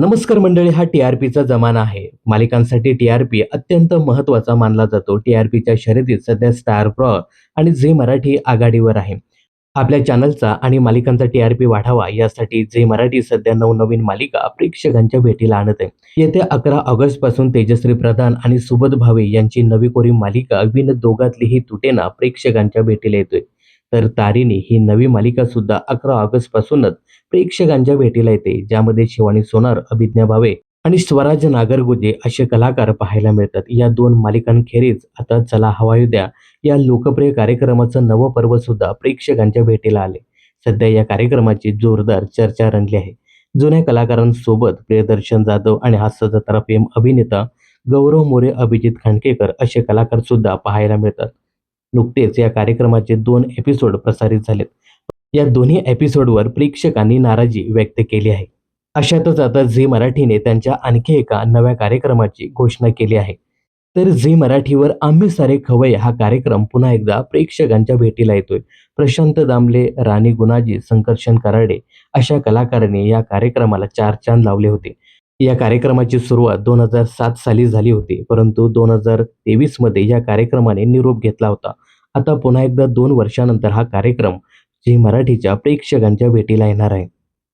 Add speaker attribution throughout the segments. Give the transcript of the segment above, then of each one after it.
Speaker 1: नमस्कार मंडळी हा टी आर पीचा जमाना आहे. मालिकांसाठी टी आर पी अत्यंत महत्त्वाचा मानला जातो. टी आर पीच्या शर्यतीत सध्या स्टार प्रॉ आणि झे मराठी आघाडीवर आहे. आपल्या चॅनलचा आणि मालिकांचा टी आर पी वाढावा यासाठी झे मराठी सध्या नवनवीन मालिका प्रेक्षकांच्या भेटीला आणत आहे. येत्या अकरा ऑगस्टपासून तेजश्री प्रधान आणि सुबोध भावे यांची नवी कोरी मालिका विन दोघातलीही तुटेना प्रेक्षकांच्या भेटीला येतोय. तर तारिणी ही नवी मालिका सुद्धा अकरा ऑगस्ट पासूनच प्रेक्षकांच्या भेटीला येते ज्यामध्ये शिवानी सोनार अभिज्ञा भावे आणि स्वराज नागरगोजे असे कलाकार पाहायला मिळतात. या दोन मालिकांखेरीज आता चला हवायू द्या या लोकप्रिय कार्यक्रमाचं नवं पर्व सुद्धा प्रेक्षकांच्या भेटीला आले. सध्या या कार्यक्रमाची जोरदार चर्चा रंगली आहे. जुन्या कलाकारांसोबत प्रियदर्शन जाधव आणि हास्य जत्रा प्रेम अभिनेता गौरव मोरे अभिजित खांडकेकर असे कलाकार सुद्धा पाहायला मिळतात. नुकतेच या कार्यक्रमाचे दोन एपिसोड प्रसारित झालेत. या दोन्ही एपिसोडवर प्रेक्षकांनी नाराजी व्यक्त केली आहे. अशातच आता झी मराठीने त्यांच्या आणखी एका नव्या कार्यक्रमाची घोषणा केली आहे. तर झी मराठीवर आम्ही सारे खवय हा कार्यक्रम पुन्हा एकदा प्रेक्षकांच्या भेटीला येतोय. प्रशांत दामले राणी गुणाजी संकर्षण कराडे अशा कलाकारांनी या कार्यक्रमाला चार चांद लावले होते. या कार्यक्रमाची सुरुवात दोन हजार सात साली झाली होती. परंतु दोन हजार तेवीसमध्ये या कार्यक्रमाने निरोप घेतला होता. आता पुन्हा एकदा दोन वर्षानंतर हा कार्यक्रम झी मराठीच्या प्रेक्षकांच्या भेटीला येणार आहे.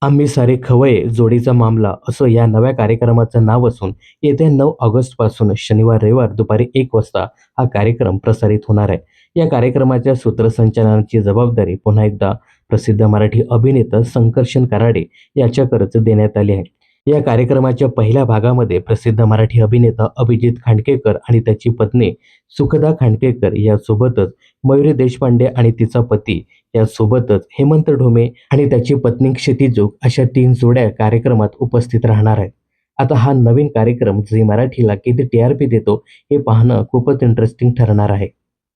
Speaker 1: आम्ही सारे खवये जोडीचा मामला असं या नव्या कार्यक्रमाचं नाव असून येत्या नऊ ऑगस्टपासून शनिवार रविवार दुपारी एक वाजता हा कार्यक्रम प्रसारित होणार आहे. या कार्यक्रमाच्या सूत्रसंचालनाची जबाबदारी पुन्हा एकदा प्रसिद्ध मराठी अभिनेता संकर्षण कराडे याच्याकडेच देण्यात आली आहे. या कार्यक्रमाच्या पहिल्या भागामध्ये प्रसिद्ध मराठी अभिनेता अभिजित खांडकेकर आणि त्याची पत्नी सुखदा खांडकेकर यासोबतच मयुरी देशपांडे आणि तिचा पती यासोबतच हेमंत ढोमे आणि त्याची पत्नी क्षितिजोग अशा तीन जोड्या कार्यक्रमात उपस्थित राहणार आहेत. आता हा नवीन कार्यक्रम झी मराठीला किती टी आर पी देतो हे पाहणं खूपच इंटरेस्टिंग ठरणार आहे.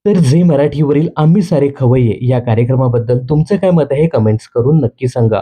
Speaker 1: तर झी मराठीवरील आम्ही सारे खवय्ये या कार्यक्रमाबद्दल तुमचं काय मत आहे कमेंट्स करून नक्की सांगा.